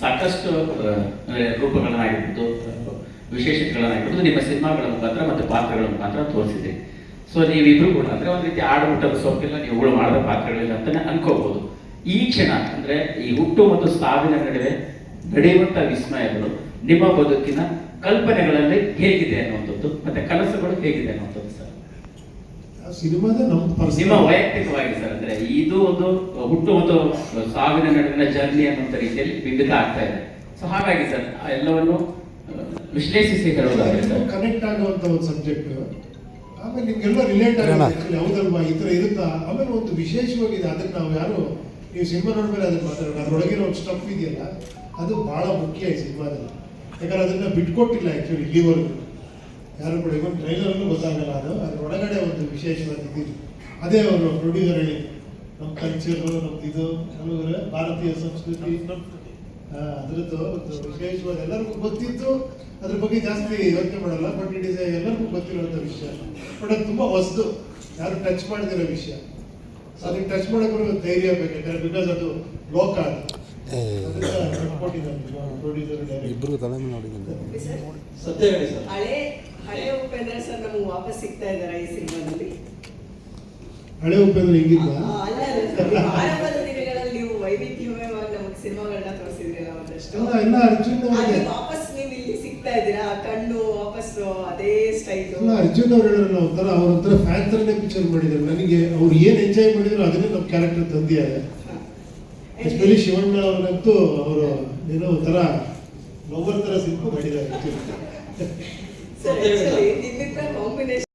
ಸಾಕಷ್ಟು ರೂಪಗಳನ್ನಾಗಿರ್ಬೋದು ವಿಶೇಷತೆಗಳನ್ನಾಗಿರ್ಬೋದು ನಿಮ್ಮ ಸಿನಿಮಾಗಳ ಮುಖಾಂತರ ಮತ್ತು ಪಾತ್ರಗಳ ಮುಖಾಂತರ ತೋರಿಸಿದೆ. ಸೊ ನೀವಿಬ್ರು ಕೂಡ ಅಂದ್ರೆ ಒಂದು ರೀತಿ ಆಡುಮುಟ್ಟದ ಸೊಪ್ಪಿಲ್ಲ ನೀವುಗಳು ಮಾಡಿದ ಪಾತ್ರಗಳಿಲ್ಲ ಅಂತಾನೆ ಅನ್ಕೋಬಹುದು ಈ ಕ್ಷಣ ಅಂದ್ರೆ ಈ ಹುಟ್ಟು ಮತ್ತು ಸಾವಿನ ನಡುವೆ ನಡೆಯುವಂತ ವಿಸ್ಮಯಗಳು ನಿಮ್ಮ ಬದುಕಿನ ಕಲ್ಪನೆಗಳಲ್ಲಿ ಹೇಗಿದೆ ಅನ್ನುವಂಥದ್ದು ಮತ್ತೆ ಕನಸುಗಳು ಹೇಗಿದೆ ಅನ್ನುವಂಥದ್ದು ಸರ್? ಸಿನಿಮಾದ ನಮ್ಮ ಸಿನಿಮಾ ವೈಯಕ್ತಿಕವಾಗಿ ಸರ್ ಅಂದ್ರೆ ಇದು ಒಂದು ಹುಟ್ಟು ಮತ್ತು ಸಾವಿನ ನಡುವಿನ ಜರ್ನಿ ಅನ್ನುವಂಥ ರೀತಿಯಲ್ಲಿ ಬಿಂಬಿತ ಆಗ್ತಾ ಇದೆ. ಸೊ ಹಾಗಾಗಿ ಸರ್ ಆ ಎಲ್ಲವನ್ನು ವಿಶ್ಲೇಷಿಸಿ ಹೇಳೋದಾದ್ರೆ ಕನೆಕ್ಟ್ ಆಗುವಂತ ಒಂದು ಸಬ್ಜೆಕ್ಟ್ ಆಮೇಲೆ ನಿಮ್ಗೆಲ್ಲ ರಿಲೇಟ್ ಆಗುತ್ತೆ ಹೌದಲ್ವಾ? ಈ ತರ ಇರುತ್ತಾ? ಆಮೇಲೆ ಒಂದು ವಿಶೇಷವಾಗಿದೆ ಅದಕ್ಕೆ ನಾವು ಯಾರು ನೀವು ಸಿನಿಮಾ ಮೇಲೆ ಅದನ್ನ ಮಾತಾಡೋಣ. ಅದರೊಳಗಿರೋ ಒಂದು ಸ್ಟಫ್ ಇದೆಯಲ್ಲ ಅದು ಬಹಳ ಮುಖ್ಯ ಈ ಸಿನಿಮಾದಲ್ಲಿ. ಯಾಕಂದ್ರೆ ಅದನ್ನ ಬಿಟ್ಕೊಟ್ಟಿಲ್ಲ ಆಕ್ಚುಲಿ ಇಲ್ಲಿವರೆಗೂ. ಯಾರು ಕೂಡ ಇವನ್ ಅನ್ನು ಗೊತ್ತಾಗಲ್ಲ ಅದು. ಅದ್ರ ಒಳಗಡೆ ಒಂದು ವಿಶೇಷವಾದ ಇದಿದೆ ಅದೇ ಅವರು ಪ್ರೊಡ್ಯೂಸರ್ ಹೇಳಿ ನಮ್ಮ ಕಲ್ಚರು ನಮ್ದು ಇದು ಕೆಲವರು ಭಾರತೀಯ ಸಂಸ್ಕೃತಿ ಅದರದ್ದು ಅದ್ರದ್ದು ಒಂದು ವಿಶೇಷವಾಗಿ ಎಲ್ಲರಿಗೂ ಗೊತ್ತಿತ್ತು ಅದ್ರ ಬಗ್ಗೆ ಜಾಸ್ತಿ ಯೋಚನೆ ಮಾಡಲ್ಲ ಬಟ್ ಇಟ್ ಇಸ್ ಎಲ್ಲರಿಗೂ ಗೊತ್ತಿರುವಂತ ವಿಷಯ. ಬಟ್ ಅದು ತುಂಬಾ ಹೊಸದು. ಯಾರು ಟಚ್ ಮಾಡಿದಿರೋ ವಿಷಯ. ಸೊ ಅದಕ್ಕೆ ಟಚ್ ಮಾಡೋಕ್ಕೂ ಧೈರ್ಯ ಬೇಕು ಯಾಕಂದ್ರೆ ಬಿಕಾಸ್ ಅದು ಲೋಕ ಅದು ಪ್ರೊಡ್ಯೂಸರ್ ಡೈರೆಕ್ಟರ್ ಇಬ್ರು ತಲೆ ಸತ್ಯ ಹೇಳಿ ಸರ್. ಹಳೆ ಹಳೆ ಉಪೇಂದ್ರ ಸರ್ ನಮಗೆ ವಾಪಸ್ ಸಿಗ್ತಾ ಇದಾರೆ ಈ ಸಿನಿಮಾದಲ್ಲಿ. ಹಳೆ ಉಪೇಂದ್ರ ಹಿಂಗಿದ್ದ? ಆರಂಭದ ದಿನಗಳಲ್ಲಿ ನೀವು ವೈವಿಧ್ಯಮಯವಾಗಿ ನಮಗೆ ಸಿನಿಮಾಗಳನ್ನ ತೋರಿಸಿದ್ರಲ್ಲ ಒಂದಷ್ಟು. ಎಲ್ಲ ಅರ್ಜುನ್ ಅಲ್ಲಿ ಅವರಿಗೆ ವಾಪಸ್ ನೀವು ಇಲ್ಲಿ ಸಿಗ್ತಾ ಇದ್ದೀರಾ? ಆ ಕಣ್ಣು ವಾಪಸ್ ಅದೇ ಸ್ಟೈಲ್ ಎಲ್ಲ ಅರ್ಜುನ್ ಅವ್ರು ಹೇಳಿದ್ರಲ್ಲ ಒಂಥರ ಅವ್ರ ಒಂಥರ ಫ್ಯಾನ್ ಥರನೇ ಪಿಕ್ಚರ್ ಮಾಡಿದ್ರು ನನಗೆ ಅವ್ರು ಏನ್ ಎಂಜಾಯ್ ಮಾಡಿದ್ರು ಅದನ್ನೇ ನಮ್ಮ ಕ್ಯಾರೆಕ್ಟರ್ ತಂದಿದ್ದಾರೆ ಎಸ್ಪೆಷಲಿ ಶಿವಣ್ಣ ಅವ್ರನ್ನಂತೂ ಅವರು ಏನೋ ಒಂಥರ ಲವರ್ ತರ ಸಿಂಪು ಮಾಡಿದ್ದಾರೆ. ಸರ್ ನಿಮ್ಮಿಬ್ಬರ ಕಾಂಬಿನೇಷನ್